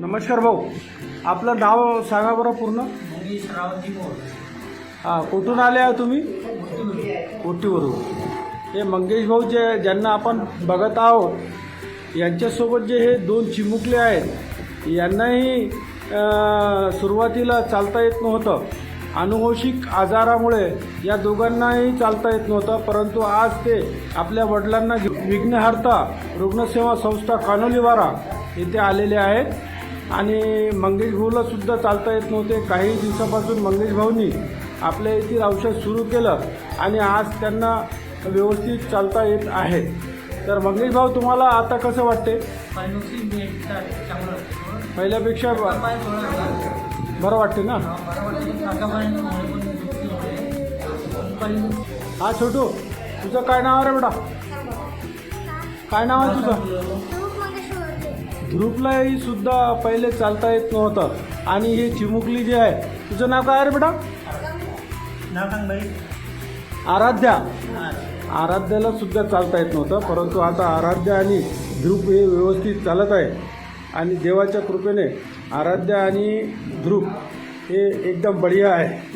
नमस्कार भाऊ. आपलं नाव सांगा बरं पूर्ण. हां कुठून आले आहे तुम्ही? कोटीवरून हे मंगेश भाऊ जे ज्यांना आपण बघत आहोत यांच्यासोबत जे हे दोन चिमुकले आहेत यांनाही सुरुवातीला चालता येत नव्हतं. अनुवंशिक आजारामुळे या दोघांनाही चालता येत नव्हतं परंतु आज ते आपल्या वडिलांना विघ्नहर्ता रुग्णसेवा संस्था कानोलीवारा येथे आलेले आहेत. आणि मंगेश भाऊला सुद्धा चालता येत नव्हते. काही दिवसापासून मंगेश भाऊनी आपल्या येथील औषध सुरू केलं आणि आज त्यांना व्यवस्थित चालता येत आहे. तर मंगेश भाऊ तुम्हाला आता कसं वाटते? पहिल्यापेक्षा बरं वाटते ना? हा छोटू तुझं काय नाव आहे रे बेटा? काय नाव आहे तुझं? ध्रुपलाही सुद्धा पहिले चालता येत नव्हतं. आणि ही चिमुकली जी आहे तुझं नाव काय रे बेटा? नाव सांग बाई आराध्या. आराध्याला सुद्धा चालता येत नव्हतं परंतु आता आराध्या आणि ध्रुप हे व्यवस्थित चालत आहे. आणि देवाच्या कृपेने आराध्या आणि ध्रुप हे एकदम बढिया आहे.